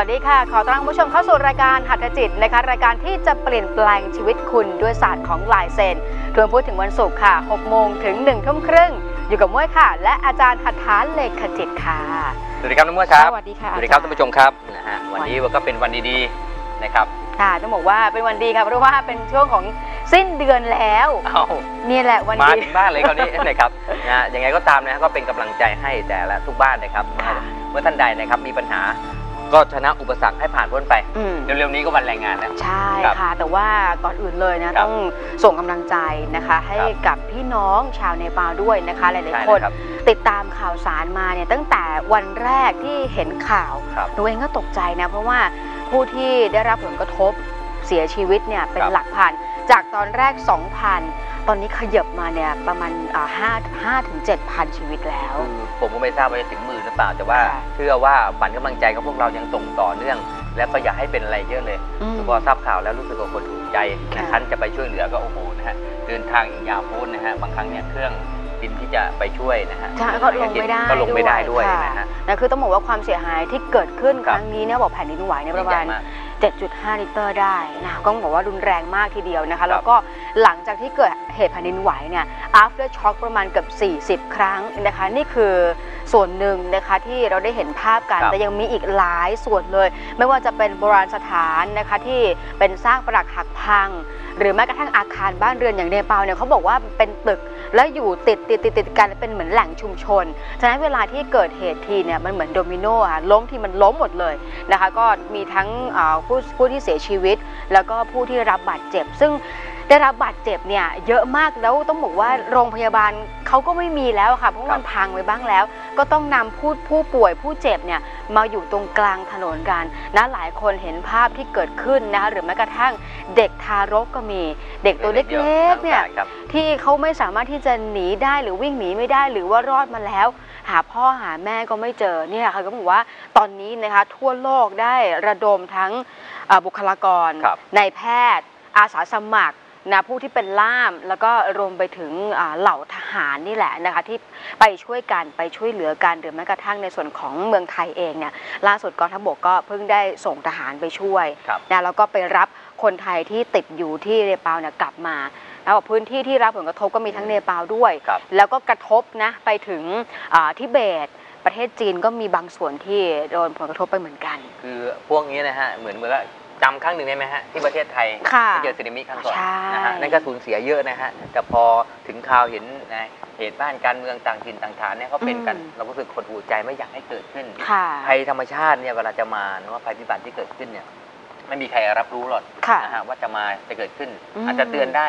สวัสดีค่ะ ขอต้อนรับคุณผู้ชมเข้าสู่รายการหัตถจิตนะคะ รายการที่จะเปลี่ยนแปลงชีวิตคุณด้วยศาสตร์ของลายเซ็นทวนพูดถึงวันศุกร์ค่ะ6โมงถึง1ทุ่มครึ่ง อยู่กับม้วยค่ะ และอาจารย์หัตถาเลขจิตค่ะ สวัสดีครับน้องมวยครับ สวัสดีค่ะ สวัสดีครับอาจารย์ท่านผู้ชมครับนะฮะวันนี้ก็เป็นวันดีๆนะครับ ค่ะต้องบอกว่าเป็นวันดีค่ะเพราะว่าเป็นช่วงของสิ้นเดือนแล้วเอ้านี่แหละวันมาดีถึงบ้านเลยคราวนี้นะครับนะฮะยังไงก็ตามนะฮะก็เป็นกำลังใจให้แต่ละทุกบ้านนะครับค่ะเมื่อท่านใดนะครับมีปัญหา ก็ชนะอุปสรรคให้ผ่านพ้นไป อืม เร็วๆนี้ก็วันแรงงานแล้ว ใช่ครับค่ะ แต่ว่าก่อนอื่นเลยนะ ครับต้องส่งกำลังใจนะคะ ให้ครับกับพี่น้องชาวเนปาลด้วยนะคะ หลาย ใช่ๆ คน นะครับติดตามข่าวสารมาเนี่ยตั้งแต่วันแรกที่เห็นข่าวครับหนูเองก็ตกใจนะ เพราะว่าผู้ที่ได้รับผลกระทบเสียชีวิตเนี่ยเป็นครับหลักพัน จากตอนแรก 2,000 ตอนนี้ขยับมาเนี่ยประมาณอ่าห้าห้าถึงเจ็ดพันชีวิตแล้วคือผมก็ไม่ทราบว่าจะถึงมือหรือเปล่า แต่ว่าค่ะเชื่อว่าฝันกำลังใจของพวกเรายังส่งต่อเนื่อง แล้วก็อย่าให้เป็นอะไรเยอะเลยอืมคือพอทราบข่าวแล้วรู้สึกว่าคนถูกใจนะค่ะท่านจะไปช่วยเหลือก็โอ้โหนะฮะเดินทางอีกยาวโพ้นนะฮะบางครั้งเนี่ยเครื่องบินที่จะไปช่วยนะฮะใช่ก็ลงไม่ได้ก็ลงไม่ได้ด้วยค่ะนะฮะนะคือต้องบอกว่าความเสียหายที่เกิดขึ้นคครับรั้งนี้เนี่ยบอกแผ่นดินไหวเนี่ยประมาณยิ่งใหญ่ก 7.5 ลิตรได้นะก็ต้องบอกว่ารุนแรงมากทีเดียวนะคะ แล้วก็หลังจากที่เกิดเหตุแผ่นดินไหวเนี่ย after shock ประมาณเกือบ40 ครั้งนะคะ นี่คือส่วนหนึ่งนะคะที่เราได้เห็นภาพกันครับแต่ยังมีอีกหลายส่วนเลย ไม่ว่าจะเป็นโบราณสถานนะคะที่เป็นสร้างปรักหักพัง หรือแม้กระทั่งอาคารบ้านเรือนอย่างเนปาลเนี่ยเขาบอกว่าเป็นตึกและอยู่ติดติดติดติดกันเป็นเหมือนแหล่งชุมชน ฉะนั้นเวลาที่เกิดเหตุทีเนี่ยมันเหมือนโดมิโนอะล้มที่มันล้มหมดเลยนะคะ ก็มีทั้งอ่าผู้ผู้ที่เสียชีวิต แล้วก็ผู้ที่รับบาดเจ็บ ซึ่งได้รับบาดเจ็บเนี่ยเยอะมากแล้วต้องบอกว่าโรงพยาบาลเขาก็ไม่มีแล้วค่ะเพราะว่ามันพังไปบ้างแล้ว ก็ต้องนำผู้ผู้ป่วยผู้เจ็บเนี่ยมาอยู่ตรงกลางถนนกันนะหลายคนเห็นภาพที่เกิดขึ้นนะคะหรือแม้กระทั่งเด็กทารกก็มี เด็กตัวเล็กๆเนี่ย ครับ ที่เขาไม่สามารถที่จะหนีได้หรือวิ่งหนีไม่ได้หรือว่ารอดมาแล้ว หาพ่อหาแม่ก็ไม่เจอเนี่ยค่ะก็บอกว่าตอนนี้นะคะทั่วโลกได้ระดมทั้งเอ่อบุคลากรครับนายแพทย์ อาสาสมัครนะผู้ที่เป็นล่ามแล้วก็รวมไปถึงอ่าเหล่าทหารนี่แหละนะคะที่ไปช่วยกันไปช่วยเหลือกันหรือแม้กระทั่งในส่วนของเมืองไทยเองเนี่ยล่าสุดกองทัพบกก็เพิ่งได้ส่งทหารไปช่วยครับนะแล้วก็ไปรับคนไทยที่ติดอยู่ที่เนปาลเนี่ยกลับมา แล้วบอกพื้นที่ที่รับผลกระทบก็มีทั้งเนปาลด้วย ครับ แล้วก็กระทบนะไปถึงอ่าทิเบต ประเทศจีนก็มีบางส่วนที่โดนผลกระทบไปเหมือนกัน คือพวกนี้นะฮะเหมือนเหมือนว่าจำครั้งหนึ่งได้ไหมฮะที่ประเทศไทยค่ะ ที่เจอสึนามิครั้งก่อนใช่ นะฮะนั่นก็สูญเสียเยอะนะฮะแต่พอถึงข่าวเห็นนะเหตุบ้านการเมืองต่างถิ่นต่างฐานเนี่ยเขาเป็นกันอืม เราก็รู้สึกหดหูใจไม่อยากให้เกิดขึ้น ค่ะ ภัยธรรมชาติเนี่ยเวลาจะมาหรือว่าภัยพิบัติที่เกิดขึ้นเนี่ยไม่มีใครรับรู้หรอกค่ะ นะฮะว่าจะมาจะเกิดขึ้น อืมอาจจะเตือนได้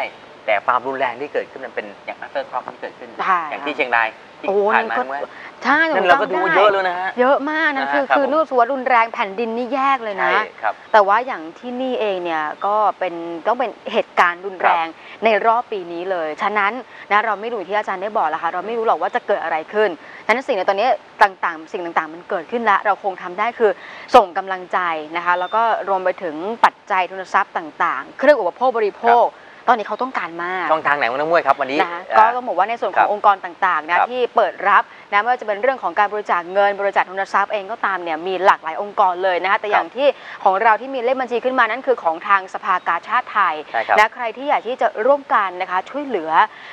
แต่ความรุนแรงที่เกิดขึ้นมันเป็นอย่างอัลเตอร์ครอปที่เกิดขึ้นค่ะอย่างที่เชียงรายที่โอ้ผ่านนั่มานก็ เมื่อใช่นั่นเราก็ดูจำไเยอะเลยนะฮะ เยอะมากนะนะฮะคือครับคือผม นู่นสวนรุนแรงแผ่นดินนี่แยกเลยนะ ใช่ครับ แต่ว่าอย่างที่นี่เองเนี่ยก็เป็นต้องเป็นเหตุการณ์รุนแรงในรอบปีนี้เลย ฉะนั้นนะเราไม่รู้อย่างที่อาจารย์ได้บอกแล้วค่ะเราไม่รู้หรอกว่าจะเกิดอะไรขึ้นฉะนั้นสิ่งในตอนนี้ต่างๆ สิ่งต่างๆ มันเกิดขึ้นแล้วเราคงทำได้คือส่งกำลังใจนะคะแล้วก็รวมไปถึงปัจจัยทุนทรัพย์ต่าง ๆ เครื่องอุปโภคบริโภค ตอนนี้เขาต้องการมากช่องทางไหนวันน้ำมวยครับวันนี้นะคะก็อ่าต้องบอกว่าในส่วนขครัองบองค์กรต่างๆนะครับที่เปิดรับนะไม่ว่าจะเป็นเรื่องของการบริจาคเงินบริจาคทุนทรัพย์เองก็ตามเนี่ยมีหลากหลายองค์กรเลยนะคะแต่อย่างที่ของเราที่มีเลขบัญชีขึ้นมานั่นคือของทางสภากาชาติไทยใช่ครับนะใครที่อยากที่จะร่วมกันนะคะช่วยเหลือ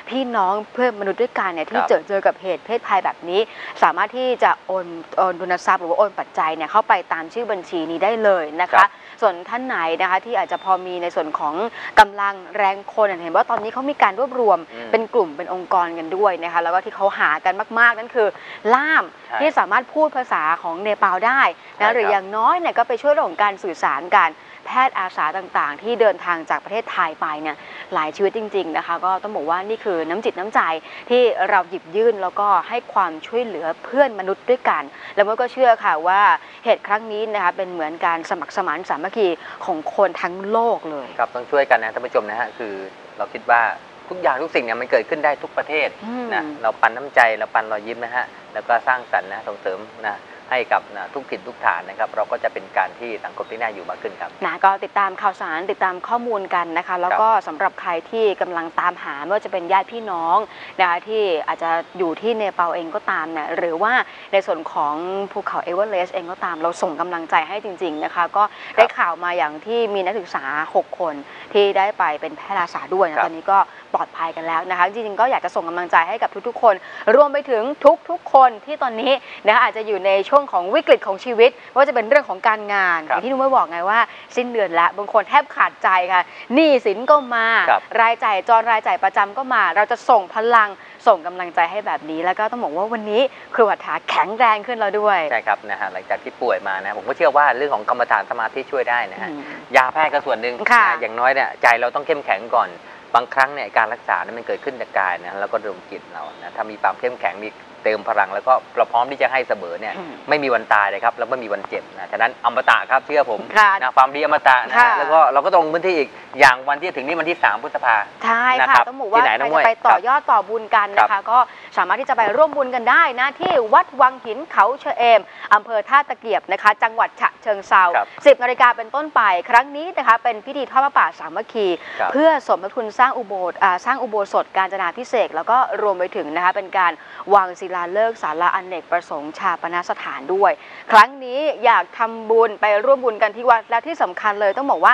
พี่น้องเพื่อนมนุษย์ด้วยกันเนี่ยที่ครับเจอเจอกับเหตุเพศภัยแบบนี้ สามารถที่จะโอนโอนทุนทรัพย์หรือว่าโอนปัจจัยเนี่ยเข้าไปตามชื่อบัญชีนี้ได้เลยนะครัคะบ ส่วนท่านไหนนะคะที่อาจจะพอมีในส่วนของกำลังแรงคนเห็นว่าตอนนี้เขามีการรวบรวมอืมเป็นกลุ่มเป็นองค์กรกันด้วยนะคะแล้วก็ที่เขาหากันมาก ๆ นั่นคือล่ามใช่ที่สามารถพูดภาษาของเนปาลได้ใช่นะหรือครับอย่างน้อยเนี่ยก็ไปช่วยเรื่องของการสื่อสารกันแพทย์อาสาต่างๆ ที่เดินทางจากประเทศไทยไปเนี่ยหลายชีวิตจริง ๆนะคะ ก็ต้องบอกว่านี่คือน้ำจิตน้ำใจที่เราหยิบยื่นแล้วก็ให้ความช่วยเหลือเพื่อนมนุษย์ด้วยกัน แล้วมันก็เชื่อค่ะว่าเหตุครั้งนี้นะคะเป็นเหมือนการสมัครสมานสามัคคีของคนทั้งโลกเลยครับต้องช่วยกันนะท่านผู้ชมนะฮะคือเราคิดว่าทุกอย่างทุกสิ่งเนี่ยมันเกิดขึ้นได้ทุกประเทศอืมนะเราปันน้ำใจเราปันรอยยิ้มนะฮะแล้วก็สร้างสรรค์นะส่งเสริมนะ ให้กับนะทุกถิ่นทุกฐานนะครับ เราก็จะเป็นการที่สังคมที่น่าอยู่มากขึ้นครับนะก็ติดตามข่าวสารติดตามข้อมูลกันนะคะ แล้วก็สำหรับใครที่กำลังตามหาไม่ว่าจะเป็นญาติพี่น้องนะคะที่อาจจะอยู่ที่เนปาลเองก็ตามเนี่ยหรือว่าในส่วนของภูเขาเอเวอเรสต์เองก็ตาม เราส่งกำลังใจให้จริง ๆนะคะ ก็ได้ข่าวมาอย่างที่มีนักศึกษา 6 คนที่ได้ไปเป็นแพทย์อาสาด้วยครันะบตอนนี้ก็ปลอดภัยกันแล้วนะคะ จริงๆก็อยากจะส่งกำลังใจให้กับทุกๆ คน รวมไปถึงทุกๆคนที่ตอนนี้นะคะอาจจะอยู่ในช่วงของวิกฤตของชีวิตไม่ว่าจะเป็นเรื่องของการงานอครับย่างที่นุ้ยบอกไงว่า สิ้นเดือนแล้วบางคนแทบขาดใจค่ะหนี้สินก็มา ครับ รายจ่ายจรรายจ่ายประจำก็มา เราจะส่งพลังส่งกำลังใจให้แบบนี้ แล้วก็ต้องบอกว่าวันนี้ครูหัตถาแข็งแรงขึ้นแล้วด้วย ใช่ครับนะฮะหลังจากที่ป่วยมานะผมก็เชื่อว่าเรื่องของกรรมฐานสมาธิช่วยได้นะฮะอืมยาแพทย์ก็ส่วนหนึ่งค่ะ นะอย่างน้อยเนี่ยใจเราต้องเข้มแข็งก่อน บางครั้งเนี่ยการรักษาเนี่ยมันเกิดขึ้นจากกายนะแล้วก็ดวงจิตเรานะถ้ามีความเข้มแข็งมีเติมพลังแล้วก็เราพร้อมที่จะให้เสมอเนี่ยอืมไม่มีวันตายเลยครับแล้วไม่มีวันเจ็บนะฉะนั้นอมตะครับเชื่อผมค่ะนะความดีอมตะนะค่ะฮะแล้วก็เราก็ตรงพื้นที่อีกอย่างวันที่ถึงนี้วันที่ 3 พฤษภา ใช่นะคค่ะรับต้องบอกว่าที่ไหนใครน้องจะมวยไปต่อครับยอดต่อบุญกันนะคะก็สามารถที่จะไปร่วมบุญกันได้นะที่วัดวังหินเขาเชอเอมอำเภอท่าตะเกียบนะคะ จังหวัดฉะเชิงเซาครับ10นาฬิกาเป็นต้นไป ครั้งนี้นะคะ เป็นพิธีทอดพระป่าสามัคคี ครับเพื่อสมทบทุนสร้างอุโบสถอ่าสร้างอุโบสถการจนาพิเศษกแล้วก็รวมไปถึงนะคะเป็นการวางศิลาฤกษ์ศาลาอเนกประสงค์ชาปนสถานด้วย ครั้งนี้อยากทำบุญไปร่วมบุญกันที่วัดและที่สำคัญเลยต้องบอกว่า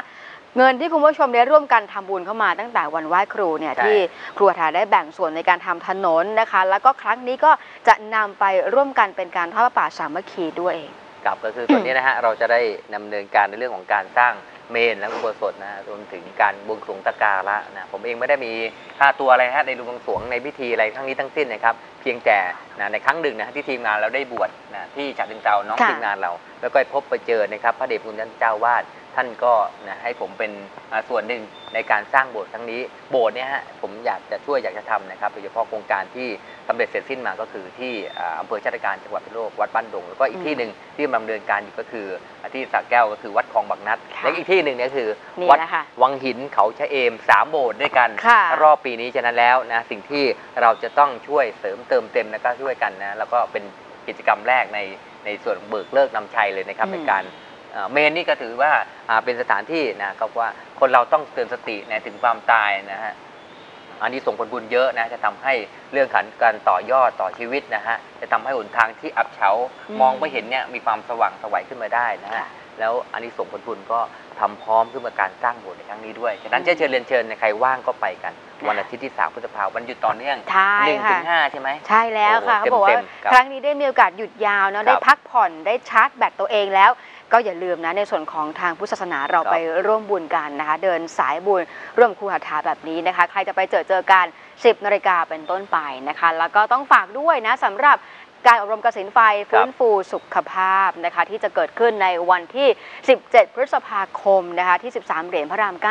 เงินที่คุณผู้ชมได้ร่วมกันทำบุญเข้ามาตั้งแต่วันไหว้ครูเนี่ยใช่ที่ครูอาถาได้แบ่งส่วนในการทำถนนนะคะ แล้วก็ครั้งนี้ก็จะนำไปร่วมกันเป็นการทอดพระป่าสามัคคีด้วยเองครับก็คือส่วนนี้นะฮะเราจะได้ดำเนินการในเรื่องของการสร้าง เมนและอุโบสถนะฮะรวมถึงการบวงสรวงตะการะนะผมเองไม่ได้มีค่าตัวอะไรฮะในบวงสรวงในพิธีอะไรทั้งนี้ทั้งสิ้นนะครับเพียงแต่นะในครั้งหนึ่งนะฮะที่ทีมงานเราได้บวชนะที่ฉะเชิงเทราน้องค่ะ ทีมงานเรา แล้วก็ไปพบไปเจอนะครับพระเดชคุณท่านเจ้าวาด ท่านก็นะให้ผมเป็นอ่าส่วนหนึ่งในการสร้างโบสถ์ครั้งนี้ โบสถ์เนี่ยฮะผมอยากจะช่วยอยากจะทำนะครับโดยเฉพาะโครงการที่สำเร็จเสร็จสิ้นมาก็คือที่อ่าอำเภอชาติการจังหวัดพิษณุโลกวัดบ้านดงแล้วก็อีกที่หนึ่งที่กำลังดำเนินการอยู่ก็คืออ่าที่สระแก้วก็คือวัดคลองบางนัดค่ะและอีกที่หนึ่งเนี่ยคือนี่วัดแหละค่ะวังหินเขาชะเอมสามโบสถ์ด้วยกันค่ะรอบปีนี้ฉะนั้นแล้วนะสิ่งที่เราจะต้องช่วยเสริมเติมเต็มแล้วก็ช่วยกันนะแล้วก็เป็นกิจกรรมแรกในในส่วนเบิกเลิกนำชัยเลยนะครับอืมในการ เอ่อเมนนี่ก็ถือว่าอ่าเป็นสถานที่นะครับว่าคนเราต้องเตือนสตินะถึงความตายนะฮะอันนี้ส่งผลบุญเยอะนะจะทำให้เรื่องขันการต่อยอดต่อชีวิตนะฮะจะทำให้หนทางที่อับเฉาอืมมองไม่เห็นเนี่ยมีความสว่างสวัยขึ้นมาได้นะฮะค่ะแล้วอันนี้ส่งผลบุญก็ทำพร้อมขึ้นมาการสร้างโบสถ์ในครั้งนี้ด้วยฉะนั้นอืมเชิญเชิญเรียนเชิญใครว่างก็ไปกันค่ะวันอาทิตย์ที่ 3พฤษภาคมวันหยุดต่อเนื่องใช่หนึ่งถึค่ะงห้าใช่ไหมใช่แล้วค่ะโอ้เขาโหบอกว่าเต็มๆครับครั้งนี้ได้มีโอกาสหยุดยาวเนาะครับได้พักผ่อนได้ชาร์จแบตตัวเองแล้ว ก็อย่าลืมนะในส่วนของทางพุทธศาสนาเราครับไปร่วมบุญกันนะคะ เดินสายบุญร่วมครูหาถาแบบนี้นะคะ ใครจะไปเจอเจอกัน 10นาฬิกาเป็นต้นไปนะคะ แล้วก็ต้องฝากด้วยนะสำหรับการอบรมกสินไฟฟื้นฟูสุขภาพนะคะที่จะเกิดขึ้นในวันที่ 17 พฤษภาคมนะคะที่ 13 เหรียญพระราม 9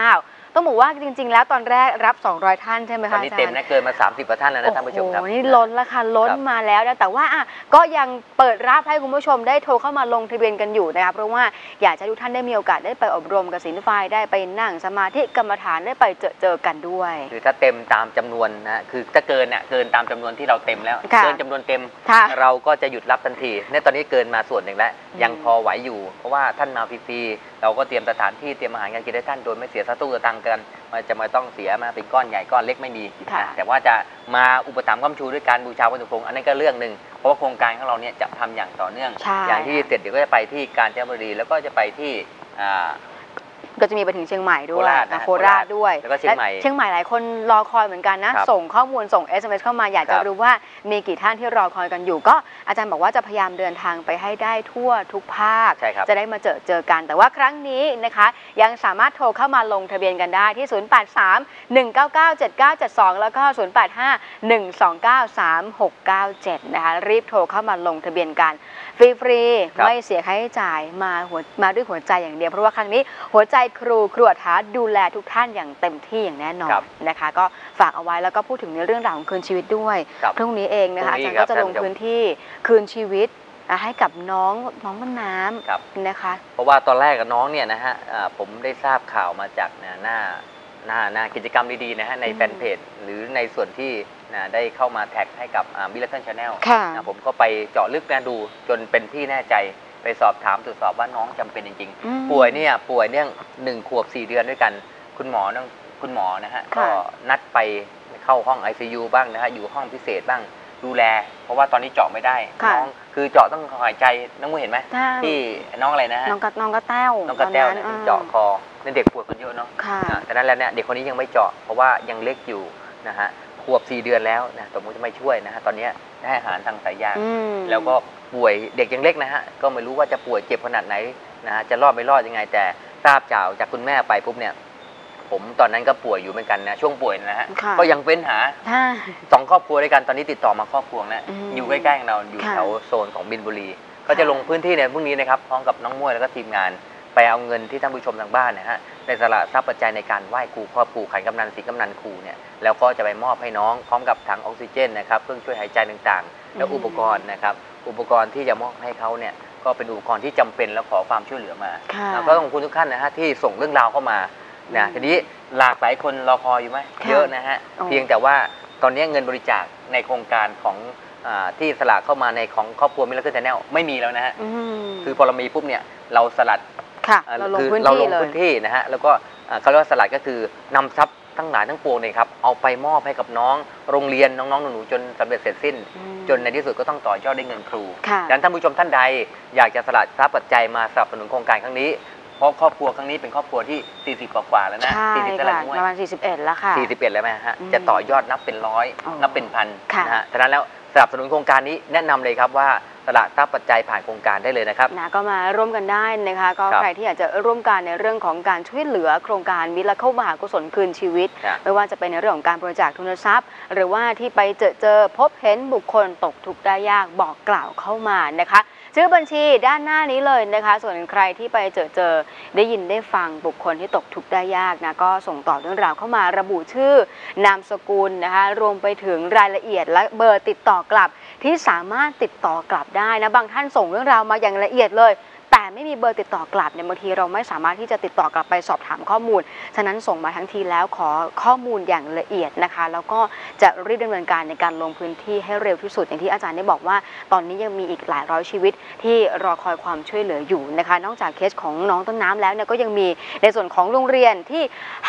ต้องบอกว่าจริง ๆ แล้วตอนแรกรับ 200 ท่านใช่ไหมตอคะนนี้อาจารเต็มย์นะเกินมา 30กว่าท่านแล้วนะท่านผู้ชมครับ โอ้โหนี่ล้นแล้วค่ะล้นครับมาแล้วนะแต่ว่าอะก็ยังเปิดรับให้คุณผู้ชมได้โทรเข้ามาลงทะเบียนกันอยู่นะคะเพราะว่าอยากจะให้ทุกท่านได้มีโอกาสได้ไปอบรมกับศิลไฟได้ไปนั่งสมาธิกรรมฐานได้ไปเจอเจอกันด้วย คือถ้าเต็มตามจำนวนนะคือถ้าเกินเนี่ยเกินตามจำนวนที่เราเต็มแล้ว ค่ะ เกินจำนวนเต็ม ค่ะ เราก็จะหยุดรับทันทีเนี่ยตอนนี้เกินมาส่วนหนึ่งแล้ว อืม ยังพอไหวอยู่ เพราะว่าท่านมาฟรีๆเราก็เตรียมสถานที่เตรียมอาหารการกินให้ท่านโดยไม่เสียสตุ้งสตังค์กันมันจะมาต้องเสียมาเป็นก้อนใหญ่ก้อนเล็กไม่มี ค่ะนะแต่ว่าจะมาอุปถัมภ์ค้ำชูด้วยการบูชาวัตถุพงศ์อันนั้นก็เรื่องหนึ่งเพราะว่าโครงการของเราเนี่ยจะทำอย่างต่อเนื่อง ใช่อย่างที่เสร็จเดี๋ยวก็จะไปที่กาญจนบุรีแล้วก็จะไปที่อ่า ก็จะมีไปถึงเชียงใหม่ด้วยโคราชนะอะโคราชด้วยแล้วก็เชียงใหม่และเชียงใหม่หลายคนรอคอยเหมือนกันนะ ครับส่งข้อมูลส่ง SMS เข้ามาอยากจะครับรู้ว่ามีกี่ท่านที่รอคอยกันอยู่ ก็อาจารย์บอกว่าจะพยายามเดินทางไปให้ได้ทั่วทุกภาค ใช่ครับ จะได้มาเจอเจอกัน แต่ว่าครั้งนี้นะคะ ยังสามารถโทรเข้ามาลงทะเบียนกันได้ที่ 0831997972 แล้วก็ 0851293697 นะคะรีบโทรเข้ามาลงทะเบียนกันฟรีครับๆไม่เสียค่าใช้จ่ายมาหัวมาด้วยหัวใจอย่างเดียว เพราะว่าครั้งนี้หัวใจครูครวดหาดูแลทุกท่านอย่างเต็มที่อย่างแน่นอครันบนะคะ ก็ฝากเอาไว้แล้วก็พูดถึงในเรื่องราวของคืนชีวิตด้วยครับพรุ่งนี้เองนะคะพรุ่อางนี้จารย์ก็จะครับลงท่านผู้ชมพื้นที่คืนชีวิตอะให้กับน้องน้องมันน้ครับำนะคะ เพราะว่าตอนแรกกับน้องเนี่ยนะฮะอ่าผมได้ทราบข่าวมาจากเนี่ยหน้านะนะกิจกรรมดีๆนะฮะในอืม แฟนเพจหรือในส่วนที่ นะได้เข้ามาแท็กให้กับมิลเลอร์ชาแนลค่ะนะผมก็ไปเจาะลึกนะดูจนเป็นที่แน่ใจไปสอบถามตรวจสอบว่าน้องจำเป็นจริง อืม ๆ ป่วยเนี่ยป่วยเนี่ยหนึ่งขวบสี่เดือนด้วยกัน คุณหมอต้องคุณหมอนะฮะค่ะก็นัดไปเข้าห้อง ICU บ้างนะฮะอยู่ห้องพิเศษบ้างดูแล เพราะว่าตอนนี้เจาะไม่ได้ค่ะ น้องคือเจาะต้องหายใจน้องมุ้ยเห็นไหมถ้าที่น้องอะไรนะฮะน้องกระน้องกระแต้วน้องกระแต้วตเนี่ยอ่เจาะคอเนี่ยเด็กป่วยคนเยอะเนาะ ค่ะ อ่าแต่นั้นแล้วเนี่ยเด็กคนนี้ยังไม่เจาะเพราะว่ายังเล็กอยู่นะฮะ ขวบสี่เดือนแล้วนะสมมติจะไม่ช่วยนะฮะตอนเนี้ยให้อาหารทางสายยางอืมแล้วก็ป่วยเด็กยังเล็กนะฮะก็ไม่รู้ว่าจะป่วยเจ็บขนาดไหนนะฮะจะรอดไม่รอดยังไง แต่ทราบจากจากคุณแม่ไปปุ๊บเนี่ยผมตอนนั้นก็ป่วยอยู่เหมือนกันนะช่วงป่วยนะฮะค่ะก็ยังเฟ้นหาถ้าสองครอบครัวด้วยกันตอนนี้ติดต่อมาครอบครัวแล้วอืมอยู่ใกล้ๆเราอยู่ค่ะแถวโซนของบินบุรี ก็จะลงพื้นที่ในพรุ่งนี้นะครับพร้อมกับน้องมวยแล้วก็ทีมงาน ไปเอาเงินที่ท่านผู้ชมทางบ้านนะฮะในสละทรัพย์ปัจจัยในการไหว้ครูครอบครูขันกำนันสีกำนันครูเนี่ยแล้วก็จะไปมอบให้น้องพร้อมกับถังออกซิเจนนะครับเครื่องช่วยหายใจต่างๆ แล้วอืมอุปกรณ์นะครับอุปกรณ์ที่จะมอบให้เขาเนี่ยก็เป็นอุปกรณ์ที่จำเป็นแล้วขอความช่วยเหลือมาค่ะแล้วก็ขอบคุณทุกท่านนะฮะที่ส่งเรื่องราวเข้ามานะอืมทีนี้หลากหลายคนรอคอยอยู่ไหมค่ะเยอะนะฮะอ๋อเพียงแต่ว่าตอนนี้เงินบริจาคในโครงการของอาที่สละเข้ามาในของครอบครัวมิลเลอร์แนลไม่มีแล้วนะฮะอืมคือพอเรามีปุ๊บเนี่ยเราสลัด ค่ะอ่าเราลงคือพื้นเราที่ลงเลยพื้นที่นะฮะแล้วก็อ่าเขาเรียกว่าสลัดก็คือนำทรัพย์ทั้งหลายทั้งปวงเนี่ยครับเอาไปมอบให้กับน้องโรงเรียนน้องๆหนูๆจนสำเร็จเสร็จสิ้นอืมจนในที่สุดก็ต้องต่อยอดด้วยเงินครูค่ะดังนั้นท่านผู้ชมท่านใด อยากจะสละทรัพย์ปัจจัยมาสนับสนุนโครงการครั้งนี้เพราะครอบครัวครั้งนี้เป็นครอบครัวที่ 40 กว่าๆแล้วนะใช่40เท่าไหร่ค่ะนะประมาณ41 แล้วค่ะ 41 แล้วไหมฮะอืมจะต่อยอดนับเป็นร้อยอ๋อนับเป็นพันค่ะนะฮะฉะนั้นแล้ว สนับสนุนโครงการนี้แนะนำเลยครับว่าสละทรัพย์ปัจจัยผ่านโครงการได้เลยนะครับนะก็มาร่วมกันได้นะคะ ก็ครับใครที่อยากจะร่วมกันในเรื่องของการช่วยเหลือโครงการมิตรเข้ามหากุศลคืนชีวิตครับไม่ว่าจะเป็นในเรื่องของการบริจาคทุนทรัพย์ หรือว่าที่ไปเจอเจอพบเห็นบุคคลตกทุกข์ได้ยากบอกกล่าวเข้ามานะคะ ชื่อบัญชีด้านหน้านี้เลยนะคะ ส่วนใครที่ไปเจอเจอได้ยินได้ฟังบุคคลที่ตกทุกข์ได้ยากนะก็ส่งต่อเรื่องราวเข้ามาระบุชื่อนามสกุลนะคะรวมไปถึงรายละเอียดและเบอร์ติดต่อกลับ ที่สามารถติดต่อกลับได้นะบางท่านส่งเรื่องราวมาอย่างละเอียดเลย แต่ไม่มีเบอร์ติดต่อกลับเนี่ยบางทีเราไม่สามารถที่จะติดต่อกลับไปสอบถามข้อมูล ฉะนั้นส่งมาทั้งทีแล้วขอข้อมูลอย่างละเอียดนะคะ แล้วก็จะรีบดำเนินการในการลงพื้นที่ให้เร็วที่สุด อย่างที่อาจารย์ได้บอกว่า ตอนนี้ยังมีอีกหลายร้อยชีวิตที่รอคอยความช่วยเหลืออยู่นะคะ นอกจากเคสของน้องต้นน้ำแล้วเนี่ยก็ยังมีในส่วนของโรงเรียนที่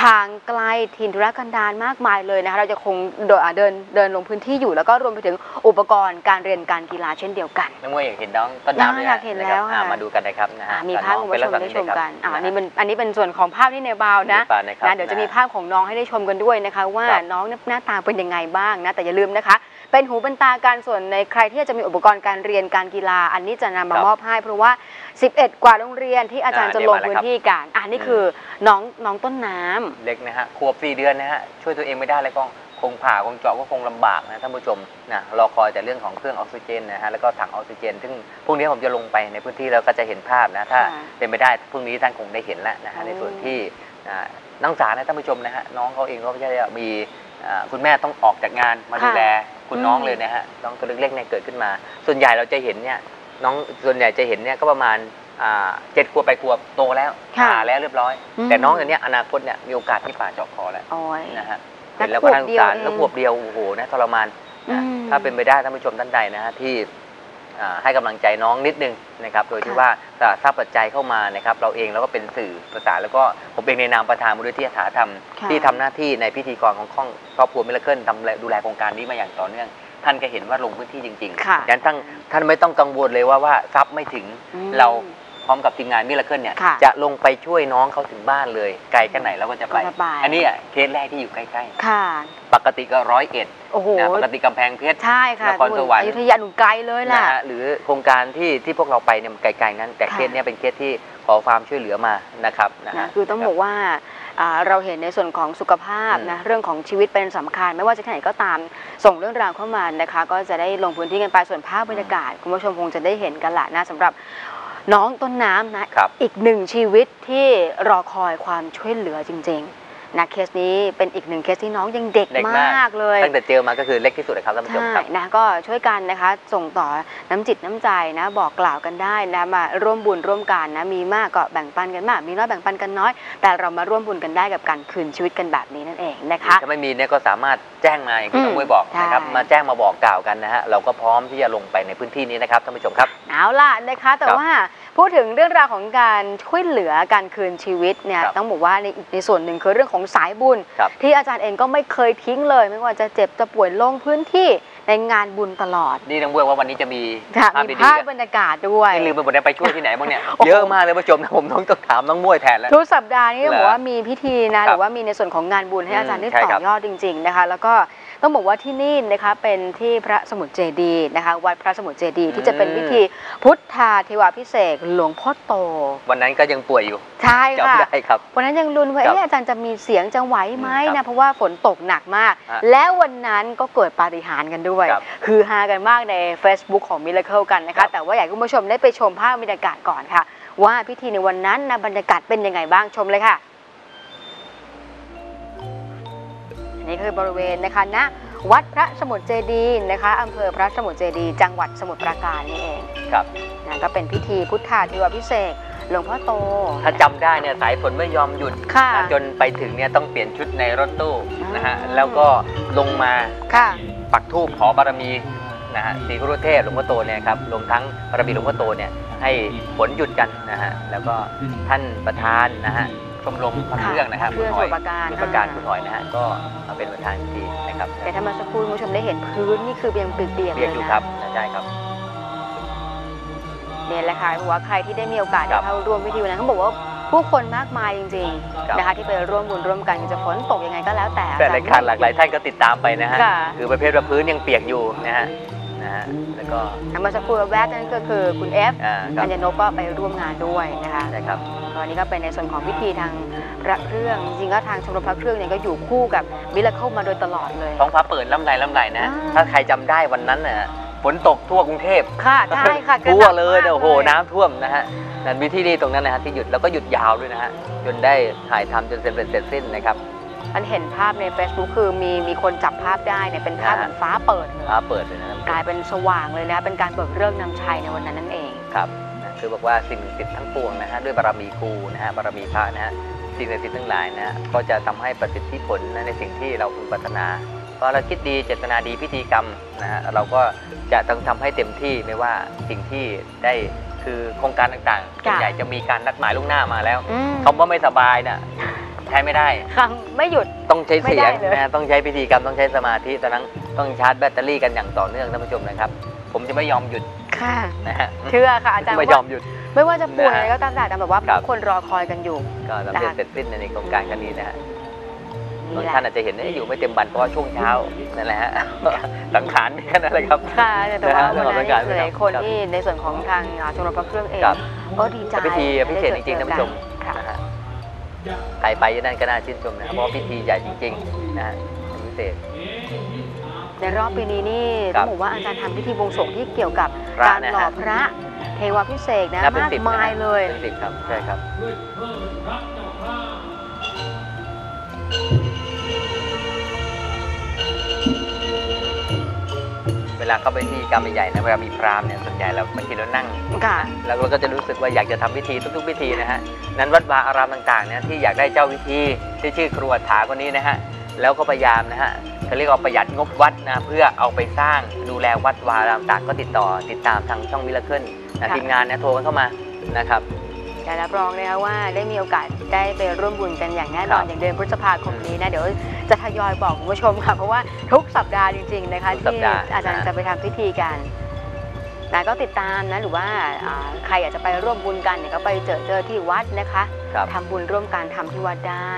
ห่างไกลถิ่นธุรกันดารมากมายเลยนะคะ เราจะคงเดินอ่าเดินเดินลงพื้นที่อยู่ แล้วก็รวมไปถึงอุปกรณ์การเรียนการกีฬาเช่นเดียวกันน้องมวยอยากเห็นน้องต้นน้ำเลยอยากเห็นแล้วอ่าค่ะมาดูกันนะครับนะฮะอ่ามีภาพน้คุองณเป็ผู้ชมลัษณะได้ชมกันอ่าะอันนี้เป็นอันนี้เป็นส่วนของภาพที่ในบาวนะมีปลานะครับ นะเดี๋ยวจะมีภาพของน้องให้ได้ชมกันด้วยนะคะ ว่าครับ น้องหน้าตาเป็นยังไงบ้างนะแต่อย่าลืมนะคะ เป็นหูเป็นตาการส่วนในใครที่จะมีอุปกรณ์การเรียนการกีฬา อันนี้จะนำมาครับมอบให้ เพราะว่า 11 กว่าโรงเรียนที่อาจารย์อ่าจะเนี่ยลงมาแล้วพื้ครันบที่กันอ่านี่คือน้องน้องต้นน้ำเล็กนะฮะขวบสี่เดือนนะฮะช่วยตัวเองไม่ได้เลยก็ คงผ่าคงเจาะก็คงลำบากนะท่านผู้ชมนะรอคอยแต่เรื่องของเครื่องออกซิเจนนะฮะแล้วก็ถังออกซิเจน ซึ่งพรุ่งนี้ผมจะลงไปในพื้นที่แล้วก็จะเห็นภาพนะถ้าค่ะเป็นไปได้พรุ่งนี้ท่านคงได้เห็นแล้วนะฮะโอ้ในส่วนที่อ่าน้องสานะท่านผู้ชมนะฮะน้องเขาเองก็จะมีอ่าคุณแม่ต้องออกจากงานมาดูแลคุณน้องเลยนะฮะน้องตัวเล็กๆเนี่ยเกิดขึ้นมา ส่วนใหญ่เราจะเห็นเนี่ยน้องส่วนใหญ่จะเห็นเนี่ยก็ประมาณอ่าเจ็ดขวบไปขวบโตแล้วค่ะผ่าแล้วเรียบร้อยอืมแต่น้องอันเนี้ยอนาคตเนี่ยมีโอกาสที่ผ่าเจาะคอแล้วโอ้ยนะฮะแค่เห็นแล้วก็น่าสงสารขวบเดียวเองแล้วขวบเดียวโอ้โหนะทรมานนะอืมถ้าเป็นไปได้ท่านผู้ชมท่านใดนะฮะที่อ่าให้กำลังใจน้องนิดนึงนะครับโดยที่ค่ะว่าสละทราบปัจจัยเข้ามานะครับเราเองเราก็เป็นสื่อประสานแล้วก็ผมเองในนามประธานมูลนิธิอาสาธรรมค่ะที่ทำหน้าที่ในพิธีกรของครอบครอบครัวมิลเคิลทำดูแลโครงการนี้มาอย่างต่อเนื่อง ท่านก็เห็นว่าลงพื้นที่จริงๆค่ะดังนั้นท่านท่านไม่ต้องกังวลเลยว่าว่าทรัพย์ไม่ถึงอืมเรา พร้อมกับทีมงานมิลเคิลเนี่ยค่ะจะลงไปช่วยน้องเขาถึงบ้านเลย ไกลแค่ไหนเราก็จะไป ก็จะไป อันนี้อะเคสแรกที่อยู่ใกล้ค่ะ ๆ ปกติก็ร้อยเอ็ดโอ้โห นะปกติกำแพงเพชร ใช่ค่ะนครสวรรค์ อยุธยาหนุนไกลเลยนะล่ะ ฮะหรือโครงการที่ที่พวกเราไปเนี่ยมันไกลๆนั้น แต่ค่ะ เคสเนี้ยเป็นเคสที่ขอความช่วยเหลือมานะครับนะนะฮะคือต้องบอกว่าอ่าเราเห็นในส่วนของสุขภาพอืม นะเรื่องของชีวิตเป็นสำคัญ ไม่ว่าจะที่ไหนก็ตามส่งเรื่องราวเข้ามานะคะ ก็จะได้ลงพื้นที่กันไปส่วนภาพบรรยากาศ คุณผู้ชมคงจะได้เห็นกันละนะสำหรับ น้องต้นน้ำนะ ครับ อีกหนึ่งชีวิตที่รอคอยความช่วยเหลือจริง ๆ นะเคสนี้เป็นอีกหนึ่งเคสที่น้องยังเด็กเด็กมมากากเลยตั้งแต่เจอมาก็คือเล็กที่สุดเลยครับท่านผู้ชมใช่ครับ นะก็ช่วยกันนะคะ ส่งต่อน้ำจิตน้ำใจนะบอกกล่าวกันได้นะมาร่วมบุญร่วมกันนะมีมากก็แบ่งปันกันมาก มีน้อยแบ่งปันกันน้อย แต่เรามาร่วมบุญกันได้กับการคืนชีวิตกันแบบนี้นั่นเองนะคะ ถ้าไม่มีเนี่ยก็สามารถแจ้งมาอย่างที่อืมน้องมุ้ยบอกนะครับใช่ มาแจ้งมาบอกกล่าวกันนะฮะเราก็พร้อมที่จะลงไปในพื้นที่นี้นะครับท่านผู้ชมครับ เอาล่ะนะคะ แต่ครับว่า พูดถึงเรื่องราวของการช่วยเหลือการคืนชีวิตเนี่ยครับต้องบอกว่าในอีกในส่วนหนึ่งคือเรื่องของสายบุญ ครับ ที่อาจารย์เองก็ไม่เคยทิ้งเลย ไม่ว่าจะเจ็บจะป่วยลงพื้นที่ในงานบุญตลอดนี่น้องมุ้ยว่าวันนี้จะมีค่ะภาพมีดีภาพๆบรรยากาศด้วย นี่ลืมไปหมดเลยไปช่วยที่ไหนบ้างเนี่ย โอ้โห เยอะมากเลยผู้ชมนะผมต้องต้องถามน้องมุ้ยแทนแล้ว ทุกสัปดาห์นี้ต้องเหรอบอกว่ามีพิธีนะครับหรือว่ามีในส่วนของงานบุญให้อืมอาจารย์ได้ใช่ต่อครับยอดจริง ๆนะคะ แล้วก็ ต้องบอกว่าที่นี่นะคะเป็นที่พระสมุทรเจดีย์นะคะวัดพระสมุทรเจดีย์ที่จะเป็นพิธีพุทธาเทวาพิเศษกหลวงพ่อโต วันนั้นก็ยังป่วยอยู่ ใช่ค่ะจำได้ครับ วันนั้นยังลุ้นว่าครับเอ๊ะอาจารย์จะมีเสียงจะไหวไหมครันะบเพราะว่าฝนตกหนักมากฮะแล้ววันนั้นก็เกิดปาฏิหาริย์กันด้วยครับคือฮากันมากใน Facebook ของ Miracle กันนะครัคะบแต่ว่าอยากให้คุณผู้ชมได้ไปชมภาพบรรยากาศก่อนค่ะ ว่าพิธีในวันนั้นนะบรรยากาศเป็นยังไงบ้างชมเลยค่ะ นนี้คือบริเวณนะคะณวัดพระสมุทรเจดีย์นะคะอำเภอพระสมุทรเจดีย์จังหวัดสมุทรปราการนี่เองครับนะก็เป็นพิธีพุทธาเทวาพิเศษกหลวงพ่อโต ถ้าจำได้เนี่ยสายฝนไม่ยอมหยุดค่ะนะจนไปถึงเนี่ยต้องเปลี่ยนชุดในรถตู้นะฮะอ่าแล้วก็ลงมาค่ะ ปักธูปขอบารมีนะฮะสีครุเทพหลวงพ่อโตเนี่ยครับรวมทั้งบารมีหลวงพ่อโตเนี่ยให้ฝนหยุดกันนะฮะแล้วก็ท่านประธานนะฮะ ชมรมพระเครื่องนะครับเครื่องคุณหอยสมุทรปราการสมุทรปราการอ่าคุณหอยนะฮะก็มาเป็นประธานพิธีนะครับแต่ถ้าเมาสักครู่คุณผู้ชมได้เห็นพื้นนี่คือยังเปียกๆเรีเลยยกอยู่นะครับใช่ครับเนี่ยแหละค่ะเพราะว่าใครที่ได้มีโอกาสครัได้บเข้าร่วมพิธีวันนั้นเขาบอกว่าผู้คนมากมายจริงครับๆนะคะที่ไปร่วมบุญร่วมกันจะฝนตกยังไงก็แล้วแต่ แต่รายการหลากหลายท่านก็ติดตามไปนะฮะค่ะคือประเภทว่าพื้นยังเปียกอยู่นะฮะนะฮะแล้วก็ทางเมาสักครู่แวบๆนั่นก็คือคุณเอฟอ่าครักับญญนกก็ไปร่วมงานด้วยนะคะใช่ครับต อนนี้ก็เป็นในส่วนของพิธีทางพระเครื่องจริงๆก็ทางชมรมพระเครื่องเนี่ยก็อยู่คู่กับมิราเคิลมาโดยตลอดเลย ท้องฟ้าเปิดล่ำไรล่ำไรนะอ่าถ้าใครจำได้วันนั้นน่ะฝนตกทั่วกรุงเทพค่ะใช่ค่ะกระทั่วหน่ำเลยเนี่ยมากโอ้โหน้ำท่วมนะฮะนั่นมีที่นี่ตรงนั้นนะฮะที่หยุดแล้วก็หยุดยาวด้วยนะฮะจนได้ถ่ายทำจนเสร็จเสร็จสิ้นนะครับ มันเห็นภาพใน Facebook คือมีมีคนจับภาพได้เนี่ยเป็นภาพอ่าเหมือนฟ้าเปิดเลยฟ้าเปิดเลยนะครับกลายเป็นสว่างเลยนะเป็นการเบิกเรื่องนำชัยในวันนั้นนั่นเอง ครับนะ คือบอกว่าสิ่งศักดิ์สิทธิ์ทั้งปวงนะฮะด้วยบารมีครูนะฮะบารมีพระนะฮะสิ่งศักดิ์สิทธิ์ทั้งหลายนะฮะก็จะทำให้ประสิทธิผลนะในสิ่งที่เราพึงปรารถนาพอเราคิดดีเจตนาดีพิธีกรรมนะฮะเราก็จะต้องทำให้เต็มที่ไม่ว่าสิ่งที่ได้คือโครงการต่างๆส่วนใหญ่จะมีการนัดหมายล่วงหน้ามาแล้วอืมคำว่าไม่สบายน่ะใช้ไม่ได้คำไม่หยุดต้องใช้เสียงไม่ได้เลยนะฮะต้องใช้พิธีกรรมต้องใช้สมาธิตอนนั้นต้องชาร์จแบตเตอรี่กันอย่างต่อเนื่องท่านผู้ชมนะครับ ผมจะไม่ยอมหยุด ค่ะนะฮะเชื่อค่ะอาจารย์ไม่ยอมหยุด ไม่ว่าจะป่วยนะอะไรฮะก็ตามแต่แต่แบบว่าครับทุกคนรอคอยกันอยู่ ก็สำเร็จเสร็จสิ้นในโครงการครั้งนี้นะฮะบางนี่แหละท่านอาจจะเห็นเอ๊ะอยู่ไม่เต็มบันเพราะว่าช่วงเช้านั่นแหละฮะ สังขารมีแค่นั้นเลยครับ ค่ะแต่ว่านะฮะวันนั้นเรื่องของหลายๆคนครับที่ในส่วนของทางอ่าชมรมพระเครื่องเองครับก็ดีใจพิธีพิเศษจริงๆท่านผู้ชม ค่ะนะฮะใครไปที่นั่นก็น่าชื่นชมนะครับเพราะว่าพิธีใหญ่จริงๆนะฮะพิเศษ ในรอบปีนี้นี่ครัต้อบงบอกว่าอาจารย์ทำพิธีบวงสรวงที่เกี่ยวกับพระการนะหล่อฮะพระเทวาพิเศษกนะนับเป็นมากสิบนะมายฮะเลย เป็นสิบครับใช่ครับ เวลาเข้าไปที่กรรมใหญ่ๆนะเวลามีพราหมณ์เนี่ยส่วนใหญ่เราบางทีเรานั่ง ค่ะ แล้วเราก็จะรู้สึกว่าอยากจะทำพิธีทุกๆพิธีนะฮะ นั้นวัดวาอารามต่างๆเนี่ยที่อยากได้เจ้าพิธีที่ชื่อครัวถาคนนี้นะฮะ แล้วก็พยายามนะฮะเขาเรียกว่าประหยัดงบวัดนะเพื่อเอาไปสร้างดูแลวัดวาอารามต่างก็ติดต่อติดตามทางช่องมิลเคิลนะค่ะ ทีมงานเนี่ยโทรกันเข้ามานะครับแต่รับรองนะคะว่าได้มีโอกาสได้ไปร่วมบุญกันอย่างแน่นอนครับอย่างเดือนพฤษภาคมนี้นะเดี๋ยวจะทยอยบอกคุณผู้ชมค่ะเพราะว่าทุกสัปดาห์จริง ๆนะคะ ทุกสัที่ปดาห์อาจารย์นะ จะไปทำพิธีกันนะก็ติดตามนะหรือว่าอ่าใครอยากจะไปร่วมบุญกันเนี่ยก็ไปเจอเจอที่วัดนะคะครับ ทำบุญร่วมกันทำที่วัดได้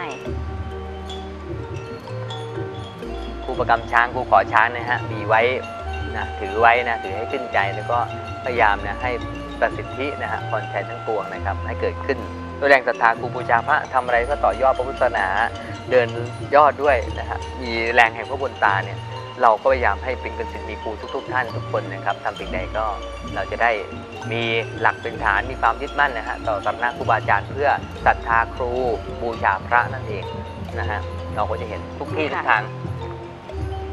ประกรรมช้างครูขอช้างนะฮะมีไว้นะถือไว้นะถือให้ขึ้นใจแล้วก็พยายามนะให้ประสิทธินะฮะพรชัยทั้งปวงนะครับให้เกิดขึ้นด้วยแรงศรัทธาครูบูชาพระทำอะไรก็ต่อยอดพระพุทธศาสนาเดินยอดด้วยนะฮะมีแรงแห่งพระบุญตาเนี่ยเราก็พยายามให้เป็นเป็นสิทธิ์มีครูทุก ๆ ท่านทุกคนนะครับทำสิ่งใดก็เราจะได้มีหลักเป็นฐานมีความยึดมั่นนะฮะต่อสำนักครูบาอาจารย์เพื่อศรัทธาครูบูชาพระนั่นเองนะฮะเราก็จะเห็นทุกที่ทุกทาง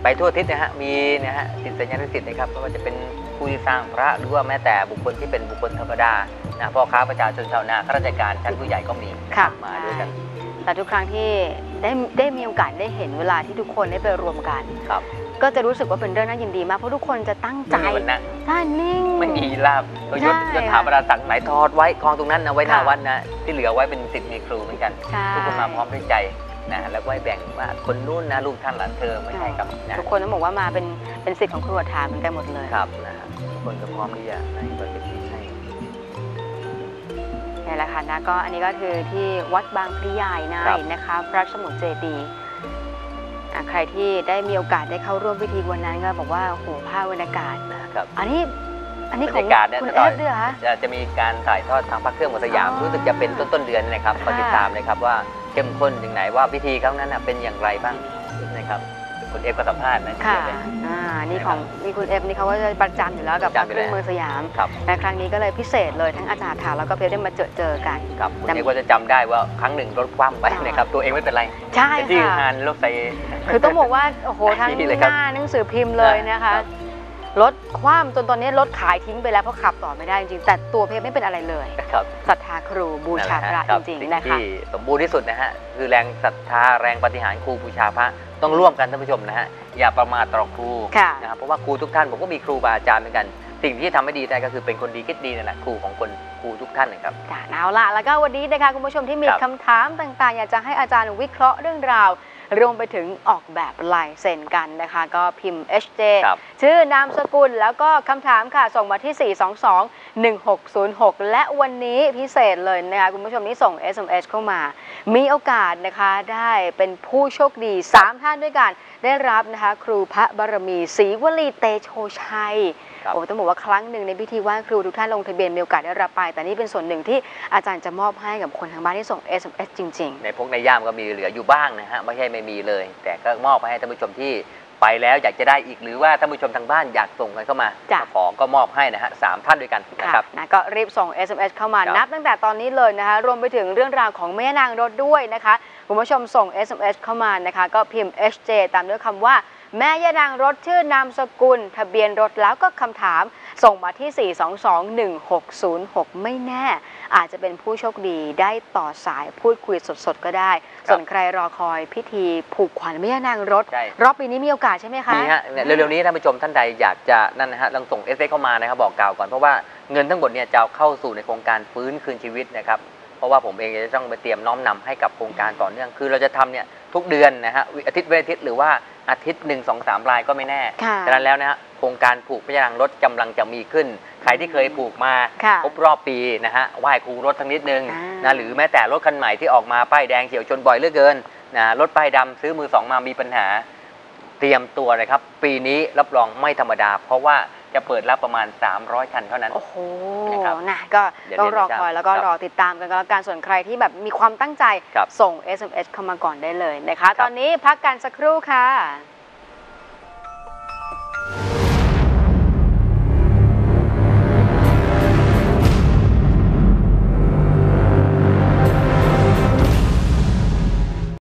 ไปทั่วทิศนะฮะ มีนะฮะศิษยานุศิษย์นะครับไม่ว่าจะเป็นผู้ที่สร้างพระหรือว่าแม้แต่บุคคลที่เป็นบุคคลธรรมดานะพ่อค้าประชาชนชาวนาข้าราชการชั้นผู้ใหญ่ก็มีนะค่ะมาด้วยกัน แต่ทุกครั้งที่ได้ได้มีโอกาสได้เห็นเวลาที่ทุกคนได้ไปรวมกัน ครับ ก็จะรู้สึกว่าเป็นเรื่องน่ายินดีมากเพราะทุกคนจะตั้งใจไม่มีวันนั่งใช่นิ่ง ไม่มีลาบก็ยศใช่ยศถาบรรดาศักดิ์ไหนทอดไว้กองตรงนั้นนะไว้หน้าค่ะวัดนะที่เหลือไว้เป็นสิทธิ์มีครูเหมือนกัน ใช่ ทุกคนมาพร้อมด้วยใจ นะแล้วก็ไม่แบ่งว่าคนนู้นนะลูกท่านหลานเธอไม่ใช่ครับนะทุกคนต้องบอกว่ามาเป็นเป็นสิทธิ์ของครัวถามเหมือนกันหมดเลยครับนะฮะทุกคนก็พร้อมที่จะให้ประสิทธิให้นี่แหละค่ะนะก็อันนี้ก็คือที่วัดบางพลีใหญ่ในครับนะคะพระสมุทรเจดีย์อะใครที่ได้มีโอกาสได้เข้าร่วมพิธีวันนั้นก็บอกว่าโอ้โหภาพบรรยากาศนะครับอันนี้อันนี้บขรองรยากาศเนี่ยคุณตเออนฟด้วยเหรอคะจะจะมีการถ่ายทอดทางพระเครื่องหมดสยามอ๋อรู้สึกจะเป็นต้นต้นๆเดือนนะครับค่ะก็ติดตามเลยครับว่า เข้มข้นถึงไหนว่าพิธีเขานั้นนะเป็นอย่างไรบ้างนะครับคุณเอฟก็สัมภาษณ์นะค่ะ เดี๋ยวเลยอ่า นี่ของนี่คุณเอฟนี่เขาก็จะประจำอยู่แล้วกับพประระจำอยู่เครื่องแล้วเมืองสยาม ครับและครั้งนี้ก็เลยพิเศษเลยทั้งอาจารย์ถาแล้วก็เพชรได้มาเจอเจอกัน ครับคุณแต่เอฟก็จะจำได้ว่าครั้งหนึ่งรถคว่ำไปอ่านนะครับตัวเองไม่เป็นไรใช่เป็นที่ค่ะ งานรถไฟ คือต้องบอกว่า โอ้โห ทั้งนี่เลยหครับน้าหนังสือพิมพ์เลยนะคะ ครับ รถคว่ำจนตอนนี้รถขายทิ้งไปแล้วเพราะขับต่อไม่ได้จริงๆแต่ตัวเพชรไม่เป็นอะไรเลยครับศรัทธาครูบูชาพระนั่นแหลจริงสิ่ๆนะคะที่สมบูรณ์ที่สุดนะฮะคือแรงศรัทธาแรงปฏิหารย์ครูบูชาพระต้องร่วมกันท่านผู้ชมนะฮะอย่าประมาทต่อครูค่ะนะครับเพราะว่าครูทุกท่านผมก็มีครูบาอาจารย์เหมือนกันสิ่งที่ทำให้ดีได้ก็คือเป็นคนดีคิดดีนั่นแหละครูของคนครูทุกท่านนะครับค่ะเอาละแล้วก็วันนี้นะคะคุณผู้ชมที่มีครับคำถามต่างๆ อยากจะให้อาจารย์วิเคราะห์เรื่องราว รวมไปถึงออกแบบลายเซ็นกันนะคะ ก็พิมพ์ HJ ครับ ชื่อนามสกุลแล้วก็คำถามค่ะ ส่งมาที่ 422-1606 และวันนี้พิเศษเลยนะคะ คุณผู้ชมที่ส่ง SMS เข้ามา มีโอกาสนะคะได้เป็นผู้โชคดี 3 ท่านด้วยกัน ได้รับนะคะ ครูพระบารมีศรีวลีเตโชชัยครับ โอ้ต้องบอกว่าครั้งหนึ่งในพิธีไหว้ครูทุกท่านลงทะเบียนมีโอกาสได้รับไป แต่นี่เป็นส่วนหนึ่งที่อาจารย์จะมอบให้กับคนทางบ้านที่ส่ง SMS จริงในพวกในย่ามก็มีเหลืออยู่บ้างนะฮะไม่ใช่ไม่มีเลย แต่ก็มอบไปให้ท่านผู้ชมที่ไปแล้วอยากจะได้อีกหรือว่าท่านผู้ชมทางบ้านอยากส่งกันเข้ามาจ้ะมาขอก็มอบให้นะฮะสามท่านด้วยกันๆนะค่ะครับ นะก็รีบส่ง SMS เข้ามา ครับนับตั้งแต่ตอนนี้เลยนะคะ รวมไปถึงเรื่องราวของแม่นางรถด้วยนะคะ คุณผู้ชมส่ง SMS เข้ามานะคะ ก็พิมพ์ HJ ตามด้วยคำว่า แม่ย่านางรถชื่อนามสกุล ทะเบียนรถแล้วก็คำถาม ส่งมาที่ 4221606 ไม่แน่ อาจจะเป็นผู้โชคดีได้ต่อสายพูดคุยสดๆ ก็ได้ ส่วนใครรอคอยพิธีผูกขวัญแม่ย่านางรถ ใช่ รอบปีนี้มีโอกาสใช่ไหมคะมีฮะเนี่ยเร็วๆนี้ท่านผู้ชมท่านใดอยากจะนั่นนะฮะลองส่งเอสเเข้ามานะครับบอกกล่าวก่อนเพราะว่าเงินทั้งหมดเนี่ยจะเอาเข้าสู่ในโครงการฟื้นคืนชีวิตนะครับเพ ราะว่าผมเองจะต้องไปเตรียมน้อมนำให้กับโครงการต่อเนื่อง คือเราจะทำเนี่ยทุกเดือนนะฮะอาทิตย์เว้นอาทิตย์หรือว่าอาทิตย์หนึ่งสองสามรายก็ไม่แน่ค่ะฉะนั้นแล้วนะฮะโครงการผูกพยางรถกำลังจะมีขึ้น ใครที่เคยผูกมาค่ะครบรอบปีนะฮะไหว้ครูรถทั้งนิดนึงอ่านนะหรือแม้แต่รถคันใหม่ที่ออกมาป้ายแดงเฉียวชนบ่อยเหลือเกินนะรถป้ายดำซื้อมือสองมามีปัญหา เตรียมตัวเลยครับ ปีนี้รับรองไม่ธรรมดา เพราะว่า จะเปิดรับประมาณ 300 คันเท่านั้น โอ้โหนะครับนะก็ต้องรอคอยแล้วก็รอติดตามกันก็แล้วกันส่วนใครที่แบบมีความตั้งใจครับส่ง SMS เข้ามาก่อนได้เลยนะคะ ตอนนี้พักกันสักครู่ค่ะ